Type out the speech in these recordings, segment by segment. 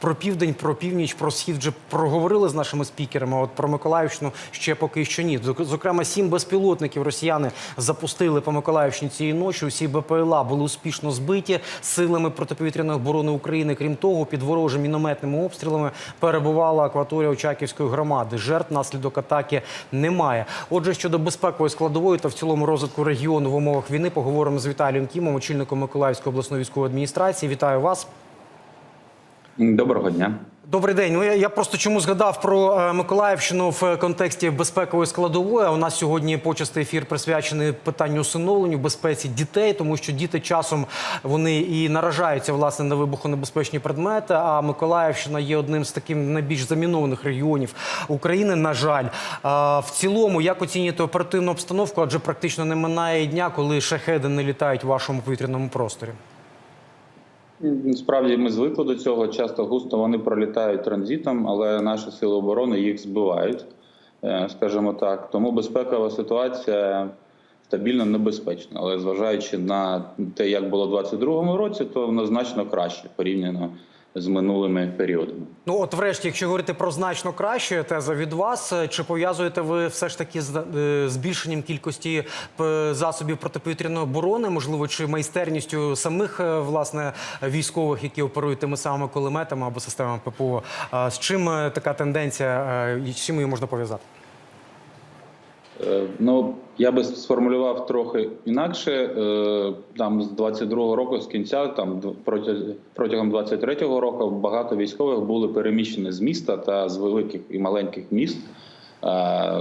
про південь, про північ, про схід вже проговорили з нашими спікерами. От про Миколаївщину ще поки що ні. Зокрема, сім безпілотників росіяни запустили по Миколаївщині цієї ночі. Усі БПЛА були успішно збиті силами протиповітряної оборони України. Крім того, під ворожими мінометними обстрілами перебувала акваторія Очаківської громади. Жертв наслідок атаки немає. Отже, щодо безпекової складової та в цілому розвитку регіону в умовах війни, поговоримо з Віталієм Кімом, очільником Миколаївської обласної військової адміністрації. Вітаю вас. Доброго дня. Добрий день. Ну я, я просто чому згадав про е, Миколаївщину в контексті безпекової складової. У нас сьогодні почастий ефір присвячений питанню усиновленню, безпеці дітей, тому що діти часом вони і наражаються власне на вибухонебезпечні предмети. А Миколаївщина є одним з таких найбільш замінованих регіонів України. На жаль, А, в цілому, як оцінюєте оперативну обстановку? Адже практично не минає дня, коли шахеди не літають в вашому повітряному просторі. Справді ми звикли до цього. Часто густо вони пролітають транзитом, але наші сили оборони їх збивають, е, скажімо так. Тому безпекова ситуація стабільно небезпечна. Але зважаючи на те, як було в 2022 році, то воно значно краще порівняно з минулими періодами. Ну, от, врешті, якщо говорити про значно краще теза від вас, е, чи пов'язуєте ви все ж таки з е, збільшенням кількості е, засобів протиповітряної оборони, можливо, чи майстерністю самих власне військових, які оперують тими самими кулеметами або системами ППО? З чим така тенденція і чим її можна пов'язати? Е, Ну, я би сформулював трохи інакше. Е, Там з 22-го року, з кінця, там протягом 23-го року багато військових були переміщені з міста та з великих і маленьких міст, е,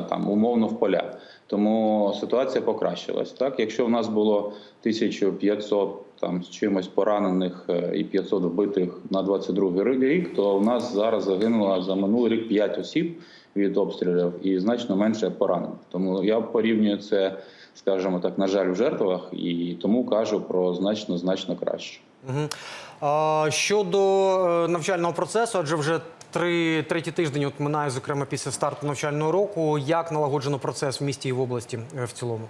там умовно в поля. Тому ситуація покращилась. Так, якщо в нас було 1500 там з чимось поранених і 500 вбитих на 22 рік, то в нас зараз загинуло за минулий рік 5 осіб від обстрілів і значно менше поранених. Тому я порівнюю це, скажімо так, на жаль, в жертвах, і тому кажу про значно значно краще. Угу. А, щодо е, навчального процесу, адже вже три третій тиждень от минає, зокрема після старту навчального року. Як налагоджено процес в місті і в області е, в цілому?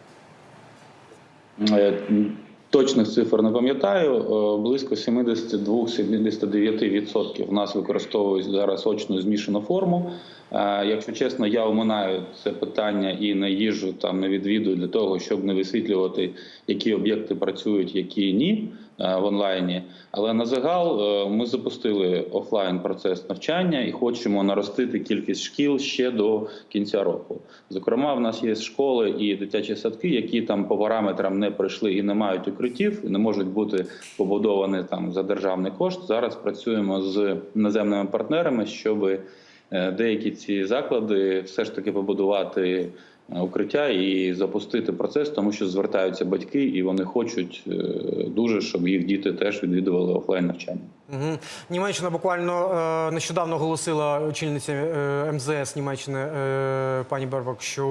Точних цифр не пам'ятаю. Е, Близько 72-79% в нас використовують зараз очну змішану форму. Е, Якщо чесно, я оминаю це питання і не їжу там, не відвідую для того, щоб не висвітлювати, які об'єкти працюють, які ні в онлайні. Але на загал е, ми запустили офлайн процес навчання і хочемо наростити кількість шкіл ще до кінця року. Зокрема, в нас є школи і дитячі садки, які там по параметрам не пройшли і не мають укриттів, не можуть бути побудовані там за державний кошт. Зараз працюємо з іноземними партнерами, щоб деякі ці заклади все ж таки побудувати е, укриття і запустити процес, тому що звертаються батьки, і вони хочуть е, дуже, щоб їх діти теж відвідували офлайн навчання. Угу. Німеччина буквально е, нещодавно оголосила очільниця е, МЗС Німеччини е, пані Бербак, що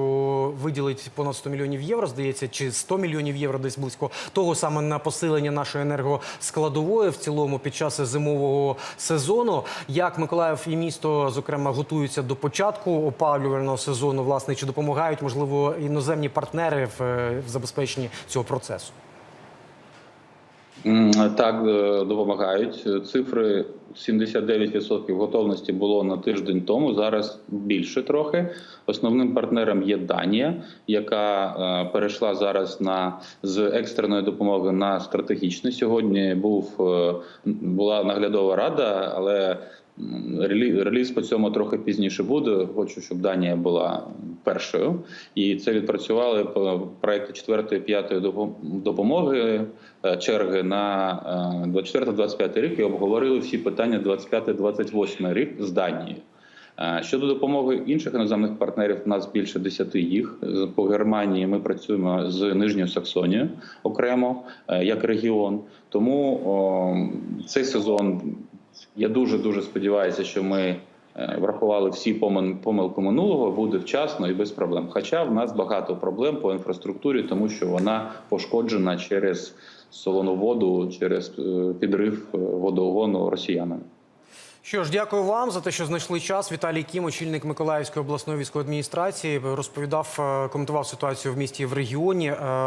виділить понад 100 мільйонів євро, здається, чи 100 мільйонів євро десь близько того саме на посилення нашої енергоскладової в цілому під час зимового сезону. Як Миколаїв і місто, зокрема, готуються до початку опалювального сезону, власне, чи допомагають можливо іноземні партнери в, е, в забезпеченні цього процесу? Так, е, допомагають. Цифри 79% готовності було на тиждень тому. Зараз більше трохи. Основним партнером є Данія, яка е, перейшла зараз на з екстреної допомоги на стратегічну. Сьогодні був е, була наглядова рада, але реліз по цьому трохи пізніше буде. Хочу, щоб Данія була першою, і це відпрацювали по проекту 4-5 допомоги е, черги на е, 24-25 рік і обговорили всі питання 25-28 рік з Данією. Е, Щодо допомоги інших іноземних партнерів, у нас більше 10 їх. По Германії ми працюємо з Нижньою Саксонією окремо е, як регіон. Тому о, цей сезон я дуже дуже сподіваюся, що ми е, врахували всі помил- помилки минулого, буде вчасно і без проблем. Хоча в нас багато проблем по інфраструктурі, тому що вона пошкоджена через солону воду, через е, підрив е, водогону росіянами. Що ж, дякую вам за те, що знайшли час. Віталій Кім, очільник Миколаївської обласної військової адміністрації, розповідав, е, коментував ситуацію в місті і в регіоні.